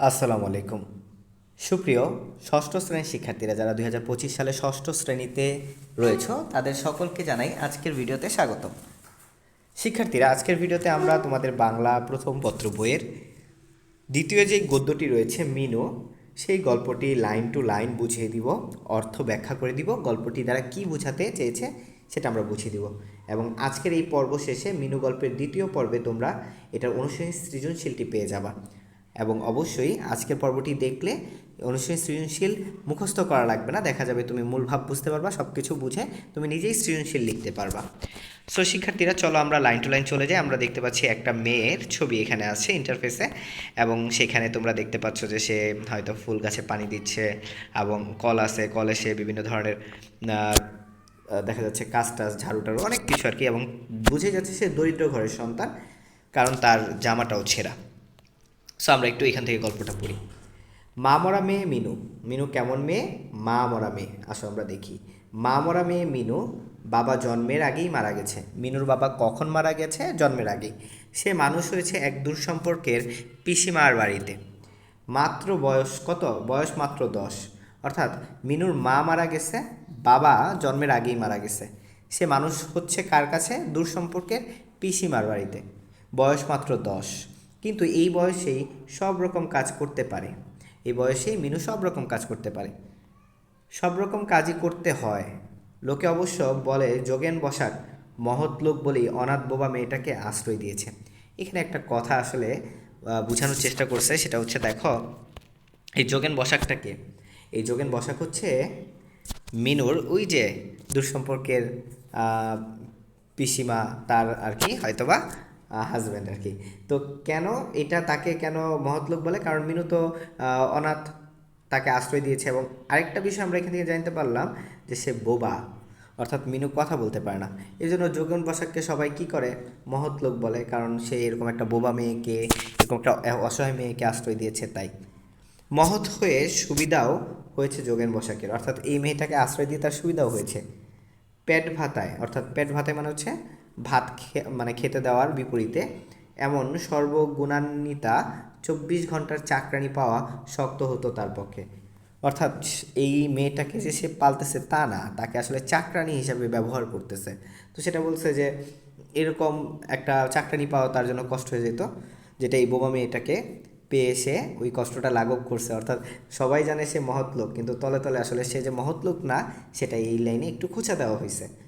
আসসালামু আলাইকুম। সুপ্রিয় ষষ্ঠ শ্রেণির শিক্ষার্থীরা, যারা দুই হাজার পঁচিশ সালে ষষ্ঠ শ্রেণীতে রয়েছ, তাদের সকলকে জানাই আজকের ভিডিওতে স্বাগতম। শিক্ষার্থীরা, আজকের ভিডিওতে আমরা তোমাদের বাংলা প্রথম পত্র বইয়ের দ্বিতীয় যে গদ্যটি রয়েছে, মিনু, সেই গল্পটি লাইন টু লাইন বুঝিয়ে দিব, অর্থ ব্যাখ্যা করে দিব, গল্পটি দ্বারা কি বোঝাতে চেয়েছে সেটা আমরা বুঝিয়ে দিব। এবং আজকের এই পর্ব শেষে মিনু গল্পের দ্বিতীয় পর্বে তোমরা এটার অনুসারী সৃজনশীলটি পেয়ে যাবা। এবং অবশ্যই আজকের পর্বটি দেখলে অনুসারী সৃজনশীল মুখস্থ করা লাগবে না। দেখা যাবে তুমি মূল ভাব বুঝতে পারবা সব কিছু বুঝে তুমি নিজেই সৃজনশীল লিখতে পারবা। সো শিক্ষার্থীরা, চলো আমরা লাইন টু লাইন চলে যাই। আমরা দেখতে পাচ্ছি একটা মেয়ের ছবি এখানে আছে ইন্টারফেসে এবং সেখানে তোমরা দেখতে পাচ্ছ যে সে হয়তো ফুল গাছে পানি দিচ্ছে এবং কল আছে, কলে সে বিভিন্ন ধরনের দেখা যাচ্ছে কাজ টাজ ঝাড়ু টাড়ু, অনেক কিছু আর কি এবং বুঝে যাচ্ছে সে দরিদ্র ঘরের সন্তান, কারণ তার জামাটাও ছেঁড়া। সো আমরা একটু এখান থেকে গল্পটা পড়ি। মা মরা মেয়ে মিনু। মিনু কেমন মেয়ে? মা মরা মেয়ে। আসো আমরা দেখি। মা মরা মেয়ে মিনু বাবা জন্মের আগেই মারা গেছে। মিনুর বাবা কখন মারা গেছে? জন্মের আগেই। সে মানুষ হয়েছে এক দূর সম্পর্কের পিসিমার বাড়িতে। মাত্র বয়স কত? বয়স মাত্র দশ। অর্থাৎ মিনুর মা মারা গেছে, বাবা জন্মের আগেই মারা গেছে। সে মানুষ হচ্ছে কার কাছে? দূর সম্পর্কের পিসিমার বাড়িতে। বয়স মাত্র দশ। কিন্তু এই বয়সেই সব রকম কাজ করতে পারে। এই বয়সেই মিনু সব রকম কাজ করতে পারে। সব রকম কাজই করতে হয়। লোকে অবশ্য বলে যোগেন বসাক মহৎ লোক বলেই অনাথ বোবা মেয়েটাকে আশ্রয় দিয়েছে। এখানে একটা কথা আসলে বোঝানোর চেষ্টা করছে সেটা হচ্ছে দেখো এই যোগেন বসাকটাকে এই যোগেন বসাক হচ্ছে মিনুর ওই যে দূরসম্পর্কের আহ, পিসিমা তার আর কি হয়তোবা হাজব্যান্ড আর কি। তো কেন এটা তাকে কেন মহৎ লোক বলে? কারণ মিনু তো অনাথ, তাকে আশ্রয় দিয়েছে এবং আরেকটা বিষয় আমরা এখান থেকে জানতে পারলাম যে সে বোবা। অর্থাৎ মিনু কথা বলতে পারে না। এই জন্য যোগন বসাককে সবাই কি করে? মহৎ লোক বলে। কারণ সে এরকম একটা বোবা মেয়েকে, এরকম একটা অসহায় মেয়েকে আশ্রয় দিয়েছে তাই। মহৎ হয়ে সুবিধাও হয়েছে যোগেন বসাকের। অর্থাৎ এই মেয়েটাকে আশ্রয় দিয়ে তার সুবিধাও হয়েছে। পেট ভাতায়, অর্থাৎ পেট ভাতায় মানে হচ্ছে ভাত মানে খেতে দেওয়ার বিপরীতে, এমন সর্বগুণান্বিতা চব্বিশ ঘণ্টার চাকরানি পাওয়া শক্ত হতো তার পক্ষে। অর্থাৎ এই মেয়েটাকে যে সে পালতেছে তা না, তাকে আসলে চাকরানি হিসাবে ব্যবহার করতেছে। তো সেটা বলছে যে, এরকম একটা চাকরানি পাওয়া তার জন্য কষ্ট হয়ে যেত, যেটা এই বোমা মেয়েটাকে পেয়ে সে ওই কষ্টটা লাঘব করছে। অর্থাৎ সবাই জানে সে মহৎ লোক, কিন্তু তলে তলে আসলে সে যে মহৎ লোক না, সেটা এই লাইনে একটু খোঁচা দেওয়া হয়েছে।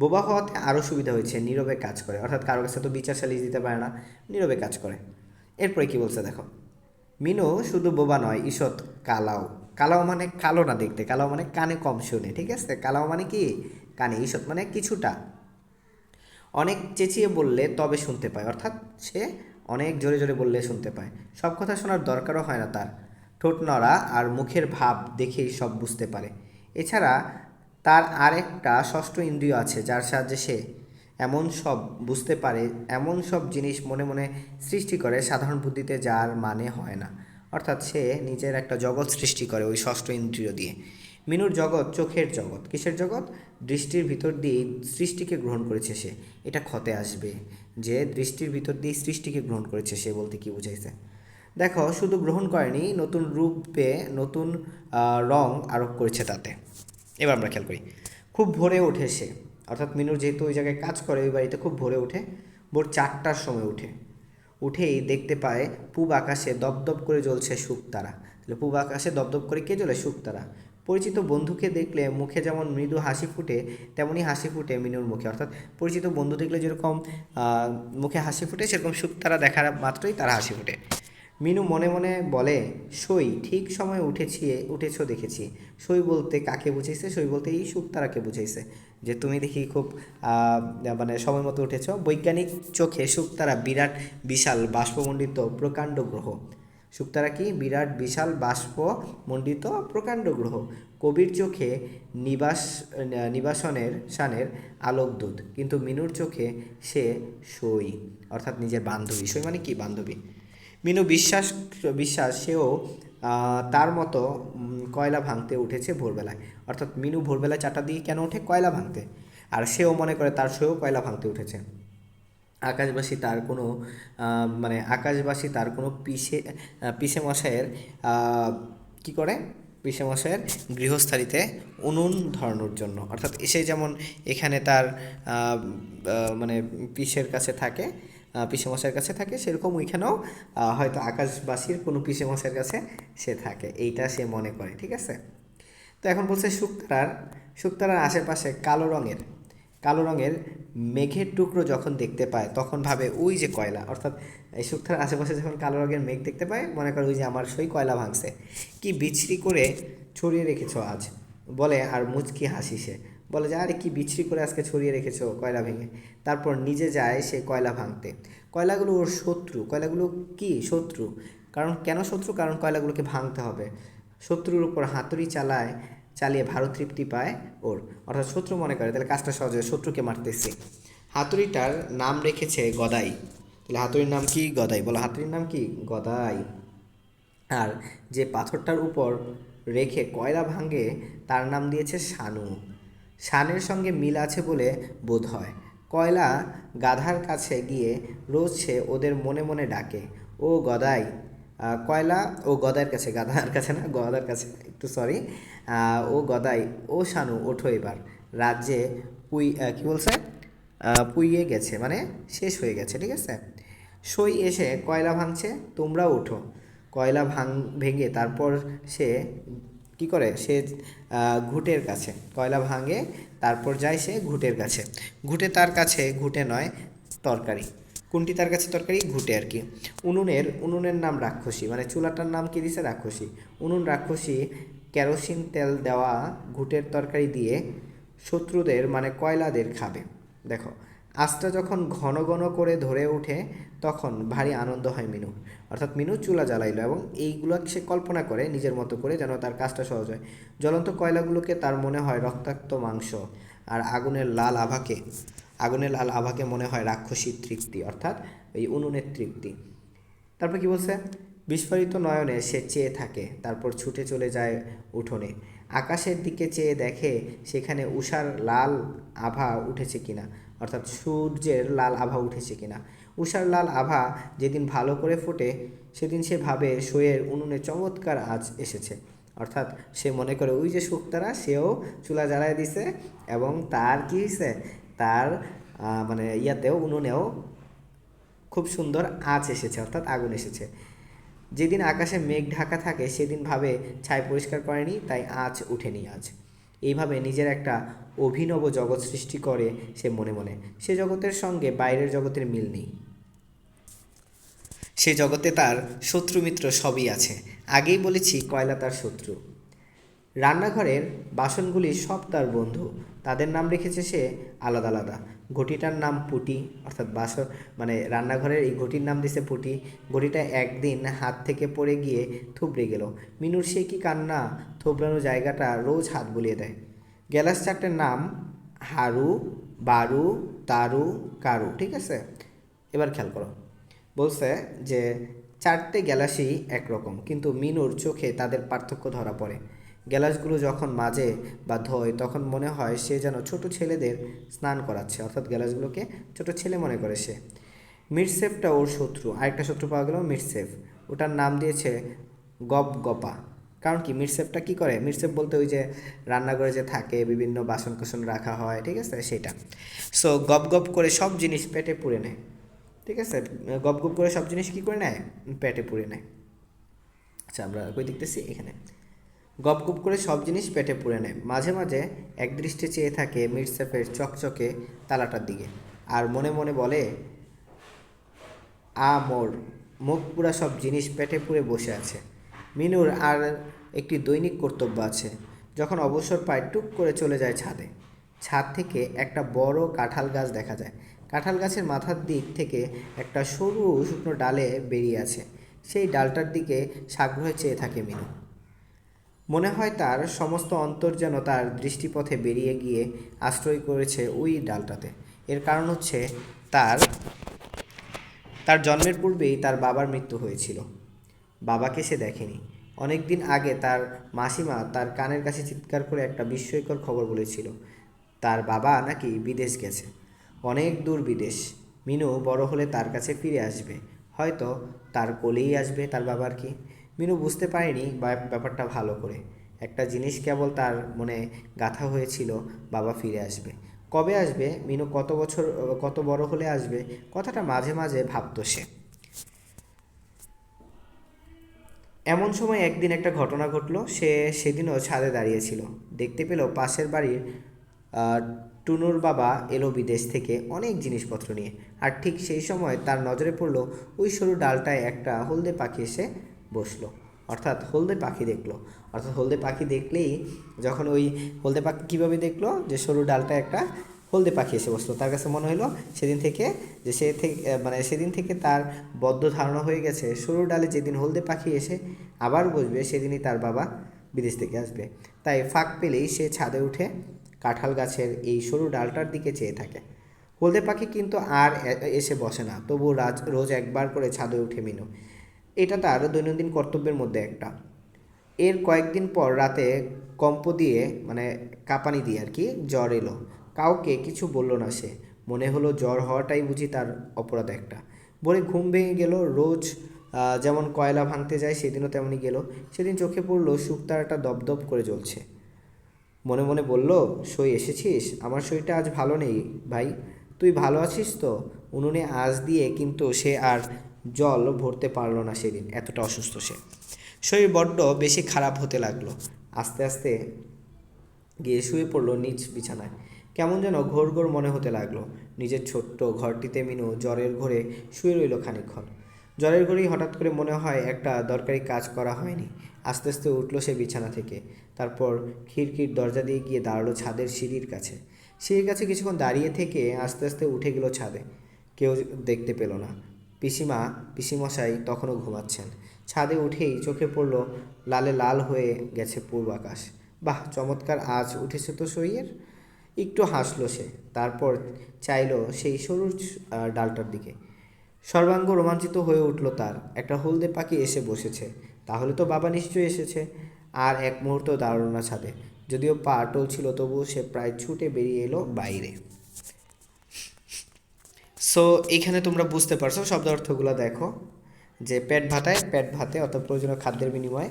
বোবা হওয়াতে আরও সুবিধা হয়েছে, নীরবে কাজ করে। অর্থাৎ কারও কাছে তো বিচার সালিশ দিতে পারে না, নীরবে কাজ করে। এরপরে কি বলছে দেখো? মিনু শুধু বোবা নয়, ঈষৎ কালাও। কালাও মানে কালো না দেখতে, কালাও মানে কানে কম শুনে, ঠিক আছে? কালাও মানে কি? কানে, ঈষৎ মানে কিছুটা। অনেক চেঁচিয়ে বললে তবে শুনতে পায়, অর্থাৎ সে অনেক জোরে জোরে বললে শুনতে পায়। সব কথা শোনার দরকারও হয় না তার। ঠোঁট নড়া আর মুখের ভাব দেখেই সব বুঝতে পারে। এছাড়া তার আরেকটা ষষ্ঠ ইন্দ্রিয় আছে, যার সাহায্যে সে এমন সব বুঝতে পারে, এমন সব জিনিস মনে মনে সৃষ্টি করে সাধারণ বুদ্ধিতে যার মানে হয় না। অর্থাৎ সে নিজের একটা জগৎ সৃষ্টি করে ওই ষষ্ঠ ইন্দ্রিয় দিয়ে। মিনুর জগৎ চোখের জগৎ। কিসের জগৎ? দৃষ্টির ভিতর দিয়ে সৃষ্টিকে গ্রহণ করেছে সে। এটা ক্ষতে আসবে যে দৃষ্টির ভিতর দিয়ে সৃষ্টিকে গ্রহণ করেছে সে বলতে কি বুঝাইছে? দেখো, শুধু গ্রহণ করেনি, নতুন রূপে নতুন রং আরোপ করেছে তাতে। এবার আমরা খেয়াল করি। খুব ভোরে ওঠে সে। অর্থাৎ মিনুর যেহেতু ওই জায়গায় কাজ করে, ওই বাড়িতে খুব ভোরে ওঠে। ভোর চারটার সময় উঠে উঠেই দেখতে পায় পূব আকাশে দপদপ করে জ্বলছে শুকতারা। তাহলে পূব আকাশে দপদপ করে কে জ্বলে? শুকতারা। পরিচিত বন্ধুকে দেখলে মুখে যেমন মৃদু হাসি ফুটে, তেমনই হাসি ফুটে মিনুর মুখে। অর্থাৎ পরিচিত বন্ধু দেখলে যেরকম মুখে হাসি ফুটে, সেরকম শুকতারা দেখার মাত্রই তারা হাসি ফুটে। মিনু মনে মনে বলে, সই, ঠিক সময় উঠেছি, উঠেছো দেখেছি। সই বলতে কাকে বুঝাইছে? সই বলতে এই শুকতারাকে বুঝাইছে যে তুমি দেখি খুব মানে সময় মতো উঠেছো। বৈজ্ঞানিক চোখে শুকতারা বিরাট বিশাল বাষ্পমণ্ডিত প্রকাণ্ড গ্রহ। শুকতারা কি বিরাট বিশাল বাষ্পমণ্ডিত প্রকাণ্ড গ্রহ? কবির চোখে নিবাস, নিবাসনের শানের আলোকদূত, কিন্তু মিনুর চোখে সে সই, অর্থাৎ নিজের বান্ধবী। সই মানে কি বান্ধবী? মিনু বিশ্বাস বিশ্বাস সেও তার মতো কয়লা ভাঙতে উঠেছে ভোরবেলায়। অর্থাৎ মিনু ভোরবেলায় চারটা দিয়ে কেন ওঠে? কয়লা ভাঙতে। আর সেও মনে করে তার সেও কয়লা ভাঙতে উঠেছে। আকাশবাসী তার কোনো মানে আকাশবাসী তার কোনো পিসে পিসে মশাইয়ের আহ, কি করে? পিসে মশাইয়ের গৃহস্থালিতে উনুন ধরানোর জন্য। অর্থাৎ এসে যেমন এখানে তার মানে পিসের কাছে থাকে আহ, পিসে মশাইয়ের কাছে থাকে সেরকম ওইখানেও হয়তো আকাশবাসীর কোনো পিসে মশাইয়ের কাছে সে থাকে এইটা সে মনে করে ঠিক আছে? তো এখন বলছে শুক্তারার শুক্তারার আশেপাশে কালো রঙের কালো রঙের মেঘের টুকরো যখন দেখতে পায় তখন ভাবে ওই যে কয়লা। অর্থাৎ এই শুক্তার আশেপাশে যখন কালো রঙের মেঘ দেখতে পায় মনে করে ওই যে আমার সই কয়লা ভাঙছে। কি বিচ্ছিরি করে ছড়িয়ে রেখেছ আজ? বলে আর মুচকি হাসি সে। বলে যে, আরে কি বিচ্ছিরি করে আজকে ছড়িয়ে রেখেছো কয়লা ভেঙে? তারপর নিজে যায় সে কয়লা ভাঙতে। কয়লাগুলো ওর শত্রু। কয়লাগুলো কি? শত্রু। কারণ কেন শত্রু? কারণ কয়লাগুলোকে ভাঙতে হবে। শত্রুর উপর হাতুড়ি চালায়, চালিয়ে ভারত তৃপ্তি পায় ওর। অর্থাৎ শত্রু মনে করে, তাহলে কাজটা সহজ শত্রুকে মারতেছে। হাতুড়িটার নাম রেখেছে গদাই। তাহলে হাতুড়ির নাম কি? গদাই। বলো, হাতুড়ির নাম কি? গদাই। আর যে পাথরটার উপর রেখে কয়লা ভাঙে, তার নাম দিয়েছে শানু। শানের সঙ্গে মিল আছে বলে বোধ হয়। কয়লা গাধার কাছে গিয়ে রোজ সে ওদের মনে মনে ডাকে, ও গদাই কয়লা, ও গদার কাছে, গাধার কাছে না, গদার কাছে, একটু সরি ও গদাই, ও শানু, ওঠো এবার। রাজ্যে পুই কি বলছে? পুইয়ে গেছে মানে শেষ হয়ে গেছে, ঠিক আছে? সই এসে কয়লা ভাঙছে, তোমরাও ওঠো। কয়লা ভাঙ, ভেঙে তারপর সে কি করে? সে ঘুটের কাছে। কয়লা ভাঙে, তারপর যায় সে ঘুটের কাছে। ঘুটে তার কাছে, ঘুটে নয়, তরকারি। কোনটি তার কাছে তরকারি? ঘুটে আর কি। উনুনের উনুনের নাম রাক্ষসী। মানে চুলাটার নাম কি দিছে? রাক্ষসী। উনুন রাক্ষসী কেরোসিন তেল দেওয়া ঘুটের তরকারি দিয়ে শত্রুদের মানে কয়লাদের খাবে। দেখো আঁচটা যখন ঘন ঘন করে ধরে ওঠে, তখন ভারী আনন্দ হয় মিনু। অর্থাৎ মিনু চুলা জ্বালাইলো এবং এইগুলো সে কল্পনা করে নিজের মতো করে যেন তার কাজটা সহজ হয়। জ্বলন্ত কয়লাগুলোকে তার মনে হয় রক্তাক্ত মাংস আর আগুনের লাল আভাকে, আগুনের লাল আভাকে মনে হয় রাক্ষসী তৃপ্তি, অর্থাৎ এই উনুনের তৃপ্তি। তারপর কি বলছে? বিস্ফোরিত নয়নে সে চেয়ে থাকে, তারপর ছুটে চলে যায় উঠোনে। আকাশের দিকে চেয়ে দেখে সেখানে উষার লাল আভা উঠেছে কিনা। অর্থাৎ সূর্যের লাল আভা উঠেছে কিনা। উষার লাল আভা যেদিন ভালো করে ফোটে, সেদিন সে ভাবে শোয়ের উনুনে চমৎকার আজ এসেছে। অর্থাৎ সে মনে করে, ওই যে শুক্তারা, সেও চুলা জ্বালায় দিছে এবং তার কি হয়েছে তার মানে ইয়াতেও, উনুনেও খুব সুন্দর আঁচ এসেছে, অর্থাৎ আগুন এসেছে। যেদিন আকাশে মেঘ ঢাকা থাকে, সেদিন ভাবে ছাই পরিষ্কার করেনি, তাই আঁচ উঠেনি আজ। এইভাবে নিজের একটা অভিনব জগৎ সৃষ্টি করে সে মনে মনে। সে জগতের সঙ্গে বাইরের জগতের মিল নেই। সে জগতে তার শত্রু মিত্র সবই আছে। আগেই বলেছি, কয়লা তার শত্রু। রান্নাঘরের বাসনগুলি সব তার বন্ধু। তাদের নাম রেখেছে সে আলাদা আলাদা। ঘটিটার নাম পুটি, অর্থাৎ বাসন মানে রান্নাঘরের এই ঘটির নাম দিছে পুটি। ঘটিটা একদিন হাত থেকে পড়ে গিয়ে থুবড়ে গেল। মিনুর সে কি কান্না থুবড়ানো জায়গাটা রোজ হাত বুলিয়ে দেয়। গ্যালাস চারটের নাম হারু, বারু, তারু, কারু, ঠিক আছে? এবার খেয়াল করো। বলছে যে চারটে গ্যালাসই একরকম, কিন্তু মিনুর চোখে তাদের পার্থক্য ধরা পড়ে। গ্যালাসগুলো যখন মাজে বা ধোয়, তখন মনে হয় সে যেন ছোট ছেলেদের স্নান করাচ্ছে। অর্থাৎ গ্যালাসগুলোকে ছোট ছেলে মনে করে সে। মিটসেফটা ওর শত্রু। আরেকটা শত্রু পাওয়া গেল মিটসেফ ওটার নাম দিয়েছে গপ গপা। কারণ কি? মিটসেফটা কি করে? মিটসেফ বলতে ওই যে রান্নাঘরে যে থাকে, বিভিন্ন বাসন কোসন রাখা হয়, ঠিক আছে? সেটা। সো গপ গপ করে সব জিনিস পেটে পুড়ে নেয়। ঠিক আছে? গপ গপ করে সব জিনিস কি করে নেয়? পেটে পুড়ে নেয়। আচ্ছা আমরা কই দেখতেছি, এখানে। গপ গপ করে সব জিনিস পেটে পুড়ে নেয়। মাঝে মাঝে একদৃষ্টে চেয়ে থাকে মির্সেফের চকচকে তালাটার দিকে আর মনে মনে বলে, আ মোর, মুখ পুরা সব জিনিস পেটে পুড়ে বসে আছে। মিনুর আর একটি দৈনিক কর্তব্য আছে। যখন অবসর পায়, টুক করে চলে যায় ছাদে। ছাদ থেকে একটা বড় কাঁঠাল গাছ দেখা যায়। কাঁঠাল গাছের মাথার দিক থেকে একটা সরু শুকনো ডালে বেরিয়ে আছে। সেই ডালটার দিকে সাগ্রহে চেয়ে থাকে মিনু। মনে হয় তার সমস্ত অন্তর যেন তার দৃষ্টিপথে বেরিয়ে গিয়ে আশ্রয় করেছে ওই ডালটাতে। এর কারণ হচ্ছে তার তার জন্মের পূর্বেই তার বাবার মৃত্যু হয়েছিল। বাবাকে সে দেখেনি। অনেক দিন আগে তার মাসিমা তার কানের কাছে চিৎকার করে একটা বিস্ময়কর খবর বলেছিল, তার বাবা নাকি বিদেশ গেছে? অনেক দূর বিদেশ। মিনু বড় হলে তার কাছে ফিরে আসবে। হয়তো তার কোলেই আসবে তার বাবার কি? মিনু বুঝতে পারেনি ব্যাপারটা ভালো করে। একটা জিনিস কেবল তার মনে গাথা হয়েছিল, বাবা ফিরে আসবে। কবে আসবে? মিনু কত বছর, কত বড় হলে আসবে? কথাটা মাঝে মাঝে ভাবতো সে। এমন সময় একদিন একটা ঘটনা ঘটলো, সে সেদিনও ছাদে দাঁড়িয়েছিল। দেখতে পেল পাশের বাড়ির টুনুর বাবা এলো বিদেশ থেকে অনেক জিনিসপত্র নিয়ে। আর ঠিক সেই সময় তার নজরে পড়ল ওই সরু ডালটায় একটা হলদে পাখি এসে বসল। অর্থাৎ হলদে পাখি দেখল। অর্থাৎ হলদে পাখি দেখলেই যখন ওই হলদে পাখি কীভাবে দেখল? যে সরু ডালটায় একটা হলদে পাখি এসে বসল। তার কাছে মনে হলো সেদিন থেকে যে সে থেকে মানে সেদিন থেকে তার বদ্ধ ধারণা হয়ে গেছে, সরু ডালে যেদিন হলদে পাখি এসে আবার বসবে, সেদিনই তার বাবা বিদেশ থেকে আসবে। তাই ফাঁক পেলেই সে ছাদে উঠে কাঁঠাল গাছের এই সরু ডালটার দিকে চেয়ে থাকে। হলদে পাখি কিন্তু আর এসে বসে না। তবু রাজ, রোজ একবার করে ছাদে উঠে মিনু। এটা তার দৈনন্দিন কর্তব্যের মধ্যে একটা। এর কয়েকদিন পর রাতে কম্প দিয়ে মানে কাঁপানি দিয়ে আর কি, জ্বর এলো। কাউকে কিছু বলল না সে। মনে হলো জ্বর হওয়াটাই বুঝি তার অপরাধ একটা। বলে ঘুম ভেঙে গেল, রোজ যেমন কয়লা ভাঙতে যায় সেদিনও তেমনই গেল। সেদিন চোখে পড়ল, শুকতারাটা দপদপ করে জ্বলছে। মনে মনে বলল, সই এসেছিস? আমার সইটা আজ ভালো নেই, ভাই। তুই ভালো আছিস তো? উনুনে আজ দিয়ে কিন্তু সে আর জল ভরতে পারল না সেদিন, এতটা অসুস্থ সে। শরীর বড্ড বেশি খারাপ হতে লাগল। আস্তে আস্তে গিয়ে শুয়ে পড়ল নিজ বিছানায়। কেমন যেন ঘোর ঘোর মনে হতে লাগল। নিজের ছোট্ট ঘরটিতে মিনু জ্বরের ঘরে শুয়ে রইল খানিকক্ষণ। জ্বরের ঘরেই হঠাৎ করে মনে হয় একটা দরকারি কাজ করা হয়নি। আস্তে আস্তে উঠল সে বিছানা থেকে। তারপর খিড়কির দরজা দিয়ে গিয়ে দাঁড়াল ছাদের সিঁড়ির কাছে। সিঁড়ির কাছে কিছুক্ষণ দাঁড়িয়ে থেকে আস্তে আস্তে উঠে গেল ছাদে। কেউ দেখতে পেল না। পিসিমা, পিসিমশাই তখনও ঘুমাচ্ছেন। ছাদে উঠেই চোখে পড়ল লালে লাল হয়ে গেছে পূর্ব আকাশ। বাহ, চমৎকার আজ উঠেছে তো সইয়ের একটু হাসলো সে, তারপর চাইলো সেই সরু ডালটার দিকে। সর্বাঙ্গ রোমাঞ্চিত হয়ে উঠল তার। একটা হলদে পাখি এসে বসেছে। তাহলে তো বাবা নিশ্চয়ই এসেছে। আর এক মুহূর্ত দাঁড়াল না ছাদে। যদিও পা টল ছিল তবুও সে প্রায় ছুটে বেরিয়ে এলো বাইরে। সো এখানে তোমরা বুঝতে পারছ শব্দ অর্থগুলো দেখো। যে পেট ভাতায় পেট ভাতে, অর্থাৎ প্রয়োজনীয় খাদ্যের বিনিময়ে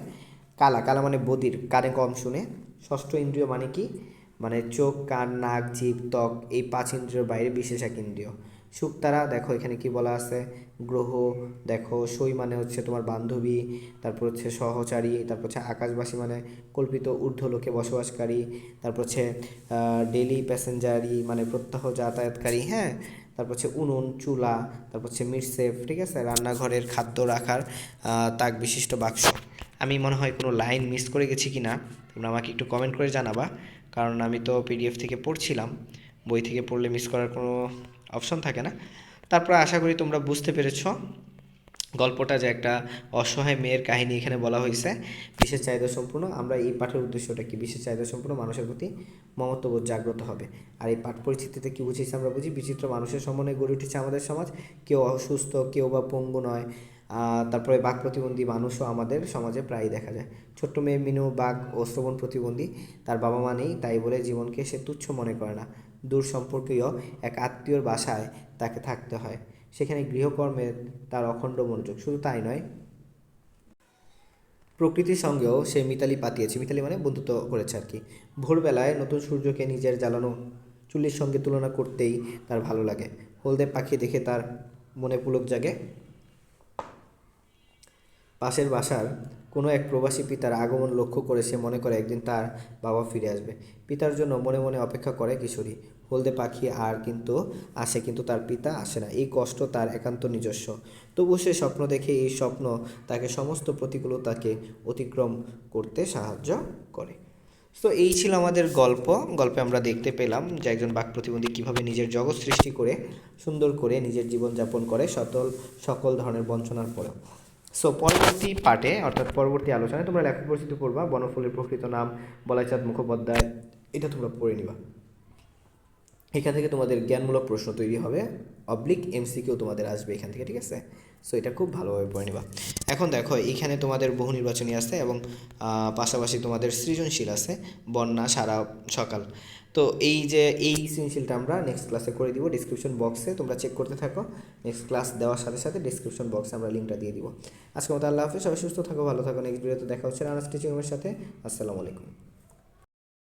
কালা কালা মানে বদির, কানে কম শুনে। ষষ্ঠ ইন্দ্রিয় মানে কি? মানে চোখ, কান, নাক, জিভ, ত্বক, এই পাঁচ ইন্দ্রিয়র বাইরে বিশেষ এক ইন্দ্রিয়। শুকতারা দেখো এখানে কি বলা আছে? গ্রহ, দেখো সই মানে হচ্ছে তোমার বান্ধবী, তারপর হচ্ছে সহচারী, তারপর হচ্ছে আকাশবাসী মানে কল্পিত ঊর্ধ্বলোকে বসবাসকারী, তারপর হচ্ছে ডেলি প্যাসেঞ্জারি মানে প্রত্যহ যাতায়াতকারী হ্যাঁ? তারপর হচ্ছে উনুন, চুলা, তারপর হচ্ছে মিরসেফ ঠিক আছে? রান্নাঘরের খাদ্য রাখার তাক বিশিষ্ট বাক্স। আমি মনে হয় কোনো লাইন মিস করে গেছি কি না, তোমরা আমাকে একটু কমেন্ট করে জানাবা, কারণ আমি তো পিডিএফ থেকে পড়ছিলাম, বই থেকে পড়লে মিস করার কোনো অপশন থাকে না। তারপর আশা করি তোমরা বুঝতে পেরেছ গল্পটা যে একটা অসহায় মেয়ের কাহিনী এখানে বলা হয়েছে। বিশেষ চাহিদা সম্পূর্ণ। আমরা এই পাঠের উদ্দেশ্যটা কি? বিশেষ চাহিদা সম্পূর্ণ মানুষের প্রতি মমত্ববোধ জাগ্রত হবে। আর এই পাঠ পরিস্থিতিতে কী বুঝেছি আমরা বুঝি? বিচিত্র মানুষের সমন্বয়ে গড়ে উঠেছে আমাদের সমাজ। কেউ অসুস্থ, কেউ বা পঙ্গু নয়। তারপরে বাক প্রতিবন্ধী মানুষও আমাদের সমাজে প্রায়ই দেখা যায়। ছোট্ট মেয়ে মিনু বাঘ ও শ্রবণ প্রতিবন্ধী তার বাবা মা নেই, তাই বলে জীবনকে সে তুচ্ছ মনে করে না। দূর সম্পর্কীয় এক আত্মীয়র বাসায় তাকে থাকতে হয়। সেখানে গৃহকর্মে তার অখণ্ড মনোযোগ। শুধু তাই নয়, প্রকৃতির সঙ্গেও সে মিতালি পাতিয়েছে। মিতালি মানে বন্ধুত্ব করেছে আর কি। ভোরবেলায় নতুন সূর্যকে নিজের জ্বালানো চুল্লির সঙ্গে তুলনা করতেই তার ভালো লাগে। হলদে পাখি দেখে তার মনে পুলক জাগে। পাশের বাসার কোনো এক প্রবাসী পিতার আগমন লক্ষ্য করে সে মনে করে একদিন তার বাবা ফিরে আসবে। পিতার জন্য মনে মনে অপেক্ষা করে কিশোরী। হলদে পাখি আর কিন্তু আসে কিন্তু তার পিতা আসে না। এই কষ্ট তার একান্ত নিজস্ব। তবু সে স্বপ্ন দেখে এই স্বপ্ন তাকে সমস্ত প্রতিকূলতাকে অতিক্রম করতে সাহায্য করে। তো এই ছিল আমাদের গল্প। গল্পে আমরা দেখতে পেলাম যে একজন বাক প্রতিবন্ধী কীভাবে নিজের জগৎ সৃষ্টি করে, সুন্দর করে নিজের জীবনযাপন করে সকল সকল ধরনের বঞ্চনার পরেও। সো পরবর্তী পার্টে অর্থাৎ পরবর্তী আলোচনায় তোমরা লেখক পরিচিতি করবা। বনফুলের প্রকৃত নাম বলাইচাঁদ মুখোপাধ্যায়। এটা তোমরা পড়ে নিবা। এখান থেকে তোমাদের জ্ঞানমূলক প্রশ্ন তৈরি হবে। অবলিক এমসিকিউ তোমাদের আসবে এখান থেকে, ঠিক আছে? সো এটা খুব ভালোভাবে পড়ে নিবা। এখন দেখো, এখানে তোমাদের বহু নির্বাচনী আছে এবং পাশাপাশি তোমাদের সৃজনশীল আছে, বন্যা, সারা সকাল। তো এই যে, এই সৃজনশীলটা আমরা নেক্সট ক্লাসে করে দিব। ডিসক্রিপশন বক্সে তোমরা চেক করতে থাকো। নেক্সট ক্লাস দেওয়ার সাথে সাথে ডিসক্রিপশন বক্সে আমরা লিঙ্কটা দিয়ে দিব। আজকে মতো আল্লাহ হাফিজ। সবাই সুস্থ থাকো, ভালো থাকো। নেক্সট ভিডিওতে দেখা হচ্ছে রানা স্টিচিং রুমের সাথে। আসসালামু আলাইকুম।